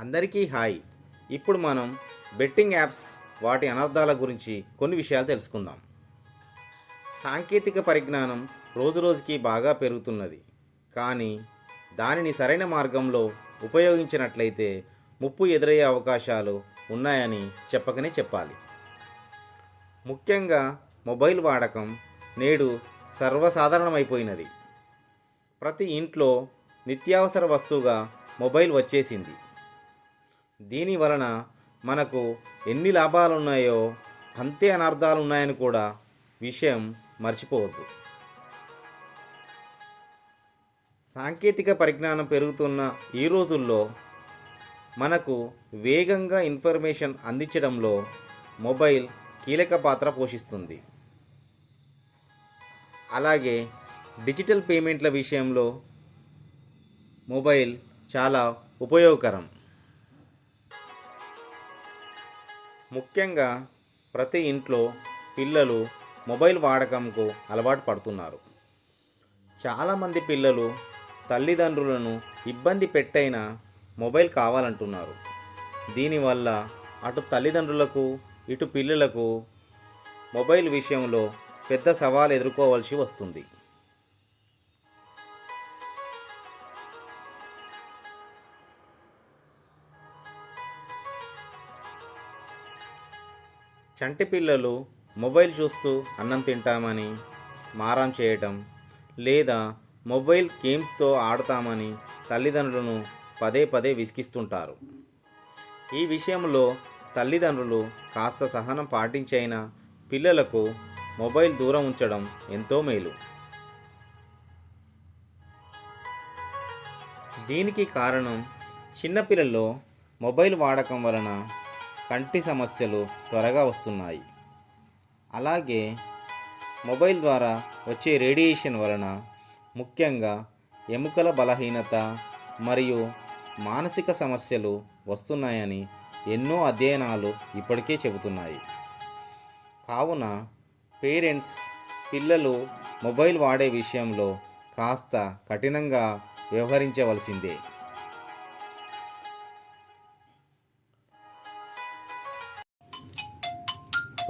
అందరికీ హాయ్. ఇప్పుడు మనం బెట్టింగ్ యాప్స్ వాటి అనర్థాల గురించి కొన్ని విషయాలు తెలుసుకుందాం. సాంకేతిక పరిజ్ఞానం రోజురోజుకి బాగా పెరుగుతున్నది. కానీ దానిని సరైన మార్గంలో ఉపయోగించినట్లయితే ముప్పు ఎదురయ్యే అవకాశాలు ఉన్నాయని చెప్పకనే చెప్పాలి. ముఖ్యంగా మొబైల్ వాడకం నేడు సర్వసాధారణమైపోయినది. ప్రతి ఇంట్లో నిత్యావసర వస్తువుగా మొబైల్ వచ్చేసింది. దీని వలన మనకు ఎన్ని లాభాలు ఉన్నాయో అంతే అనర్థాలు ఉన్నాయని కూడా విషయం మర్చిపోవద్దు. సాంకేతిక పరిజ్ఞానం పెరుగుతున్న ఈ రోజుల్లో మనకు వేగంగా ఇన్ఫర్మేషన్ అందించడంలో మొబైల్ కీలక పాత్ర పోషిస్తుంది. అలాగే డిజిటల్ పేమెంట్ల విషయంలో మొబైల్ చాలా ఉపయోగకరం. ముఖ్యంగా ప్రతి ఇంట్లో పిల్లలు మొబైల్ వాడకంకు అలవాటు పడుతున్నారు. చాలామంది పిల్లలు తల్లిదండ్రులను ఇబ్బంది పెట్టైనా మొబైల్ కావాలంటున్నారు. దీనివల్ల అటు తల్లిదండ్రులకు ఇటు పిల్లలకు మొబైల్ విషయంలో పెద్ద సవాల్ ఎదుర్కోవాల్సి వస్తుంది. చంటి పిల్లలు మొబైల్ చూస్తూ అన్నం తింటామని మారం చేయటం లేదా మొబైల్ గేమ్స్తో ఆడతామని తల్లిదండ్రులను పదే పదే విసిగిస్తుంటారు. ఈ విషయంలో తల్లిదండ్రులు కాస్త సహనం పాటించైనా పిల్లలకు మొబైల్ దూరం ఉంచడం ఎంతో మేలు. దీనికి కారణం చిన్నపిల్లల్లో మొబైల్ వాడకం వలన కంటి సమస్యలు త్వరగా వస్తున్నాయి. అలాగే మొబైల్ ద్వారా వచ్చే రేడియేషన్ వలన ముఖ్యంగా ఎముకల బలహీనత మరియు మానసిక సమస్యలు వస్తున్నాయని ఎన్నో అధ్యయనాలు ఇప్పటికే చెబుతున్నాయి. కావున పేరెంట్స్ పిల్లలు మొబైల్ వాడే విషయంలో కాస్త కఠినంగా వ్యవహరించవలసిందే.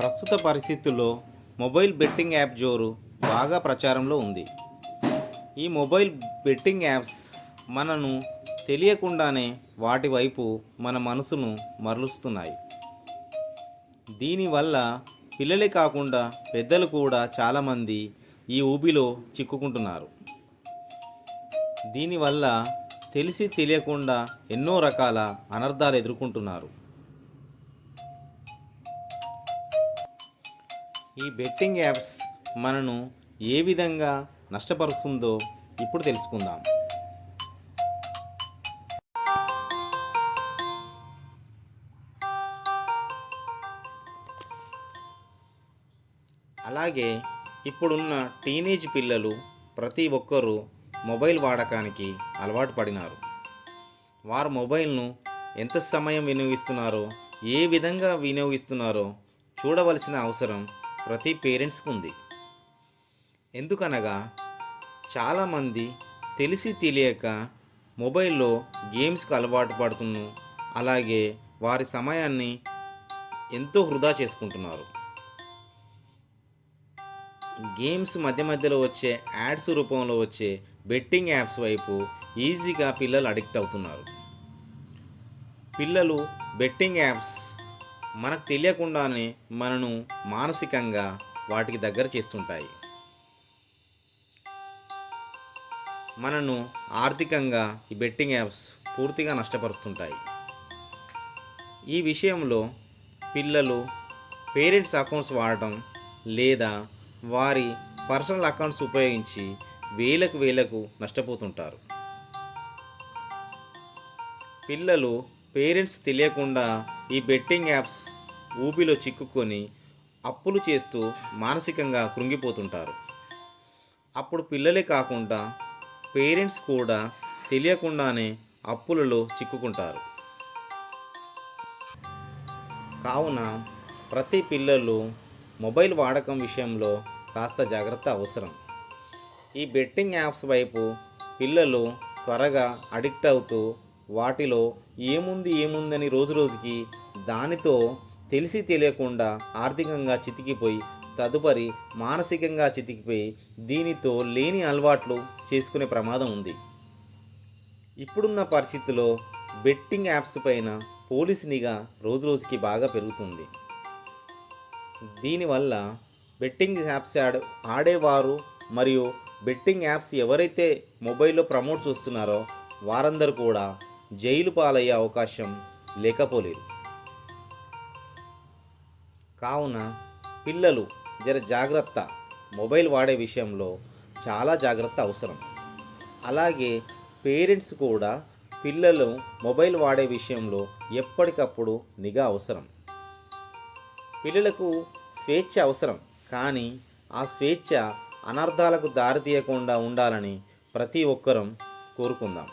ప్రస్తుత పరిస్థితుల్లో మొబైల్ బెట్టింగ్ యాప్ జోరు బాగా ప్రచారంలో ఉంది. ఈ మొబైల్ బెట్టింగ్ యాప్స్ మనను తెలియకుండానే వాటి వైపు మన మనసును మరలుస్తున్నాయి. దీనివల్ల పిల్లలే కాకుండా పెద్దలు కూడా చాలామంది ఈ ఊబిలో చిక్కుకుంటున్నారు. దీనివల్ల తెలిసి తెలియకుండా ఎన్నో రకాల అనర్థాలు ఎదుర్కొంటున్నారు. ఈ బెట్టింగ్ యాప్స్ మనను ఏ విధంగా నష్టపరుస్తుందో ఇప్పుడు తెలుసుకుందాం. అలాగే ఇప్పుడున్న టీనేజ్ పిల్లలు ప్రతి ఒక్కరూ మొబైల్ వాడకానికి అలవాటు పడినారు. వారు మొబైల్ను ఎంత సమయం వినియోగిస్తున్నారో ఏ విధంగా వినియోగిస్తున్నారో చూడవలసిన అవసరం ప్రతి పేరెంట్స్కి ఉంది. ఎందుకనగా చాలామంది తెలిసి తెలియక మొబైల్లో గేమ్స్కి అలవాటు పడుతున్నాను అలాగే వారి సమయాన్ని ఎంతో వృధా చేసుకుంటున్నారు. గేమ్స్ మధ్య మధ్యలో వచ్చే యాడ్స్ రూపంలో వచ్చే బెట్టింగ్ యాప్స్ వైపు ఈజీగా పిల్లలు అడిక్ట్ అవుతున్నారు. పిల్లలు బెట్టింగ్ యాప్స్ మనకు తెలియకుండానే మనను మానసికంగా వాటికి దగ్గర చేస్తుంటాయి. మనను ఆర్థికంగా ఈ బెట్టింగ్ యాప్స్ పూర్తిగా నష్టపరుస్తుంటాయి. ఈ విషయంలో పిల్లలు పేరెంట్స్ అకౌంట్స్ వాడటం లేదా వారి పర్సనల్ అకౌంట్స్ ఉపయోగించి వేలకు వేలకు నష్టపోతుంటారు. పిల్లలు పేరెంట్స్ తెలియకుండా ఈ బెట్టింగ్ యాప్స్ ఊబిలో చిక్కుకొని అప్పులు చేస్తూ మానసికంగా కృంగిపోతుంటారు. అప్పుడు పిల్లలే కాకుండా పేరెంట్స్ కూడా తెలియకుండానే అప్పులలో చిక్కుకుంటారు. కావున ప్రతి పిల్లలు మొబైల్ వాడకం విషయంలో కాస్త జాగ్రత్త అవసరం. ఈ బెట్టింగ్ యాప్స్ వైపు పిల్లలు త్వరగా అడిక్ట్ అవుతూ వాటిలో ఏముంది ఏముందని రోజు రోజుకి దానితో తెలిసి తెలియకుండా ఆర్థికంగా చితికిపోయి తదుపరి మానసికంగా చితికిపోయి దీనితో లేని అలవాట్లు చేసుకునే ప్రమాదం ఉంది. ఇప్పుడున్న పరిస్థితిలో బెట్టింగ్ యాప్స్ పైన పోలీస్ నిఘా రోజు రోజుకి బాగా పెరుగుతుంది. దీనివల్ల బెట్టింగ్ యాప్స్ ఆడ ఆడేవారు మరియు బెట్టింగ్ యాప్స్ ఎవరైతే మొబైల్లో ప్రమోట్ చేస్తున్నారో వారందరూ కూడా జైలు పాలయ్యే అవకాశం లేకపోలేదు. కావున పిల్లలు జర జాగ్రత్త. మొబైల్ వాడే విషయంలో చాలా జాగ్రత్త అవసరం. అలాగే పేరెంట్స్ కూడా పిల్లలు మొబైల్ వాడే విషయంలో ఎప్పటికప్పుడు నిఘా అవసరం. పిల్లలకు స్వేచ్ఛ అవసరం. కానీ ఆ స్వేచ్ఛ అనర్థాలకు దారితీయకుండా ఉండాలని ప్రతి ఒక్కరం కోరుకుందాం.